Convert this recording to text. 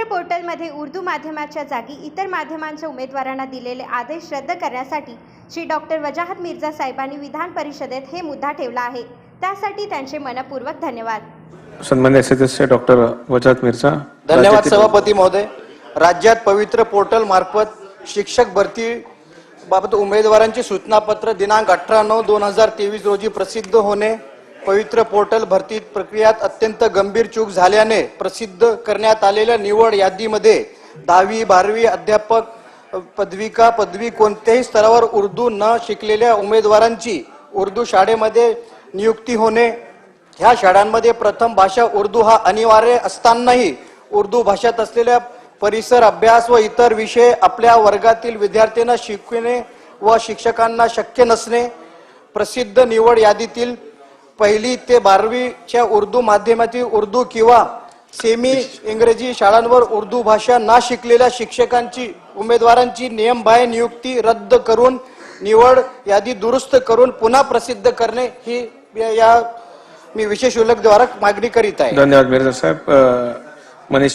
पवित्र पोर्टलमध्ये उर्दू माध्यमाच्या जागी इतर माध्यमांच्या उमेदवारांना दिलेले आदेश रद्द करण्यासाठी श्री डॉक्टर वजाहत मिर्झा साहेबांनी विधान परिषदेत हे मुद्दा ठेवला आहे. त्यासाठी त्यांचे मनपूर्वक धन्यवाद. सन्मान्य सदस्य डॉक्टर वजात मिर्झा धन्यवाद सभापती महोदय. राज्यात पवित्र पोर्टल मार्फत शिक्षक भरती बाबत उमेदवारांची सूचनापत्र दिनांक अठरा नऊ दोन हजार तेवीस रोजी प्रसिद्ध होणे पवित्र पोर्टल भरती प्रक्रियात अत्यंत गंभीर चूक झाल्याने प्रसिद्ध करण्यात आलेल्या निवड यादीमध्ये दहावी बारावी अध्यापक पदविका पदवी कोणत्याही स्तरावर उर्दू न शिकलेल्या उमेदवारांची उर्दू शाळेमध्ये नियुक्ती होणे. ह्या शाळांमध्ये प्रथम भाषा उर्दू हा अनिवार्य असतानाही उर्दू भाषेत असलेल्या परिसर अभ्यास व इतर विषय आपल्या वर्गातील विद्यार्थ्यांना शिकविणे व शिक्षकांना शक्य नसणे. प्रसिद्ध निवड यादीतील पहिली ते बारावीच्या उर्दू माध्यमातील उर्दू किंवा सेमी इंग्रजी शाळांवर उर्दू भाषा ना शिकलेल्या शिक्षकांची उमेदवारांची नियमबाह्य नियुक्ती रद्द करून निवड यादी दुरुस्त करून पुन्हा प्रसिद्ध करणे ही या- मी विशेष उल्लेखद्वारा मागणी करीत आहे. धन्यवाद मिर्झा साहेब. मनीष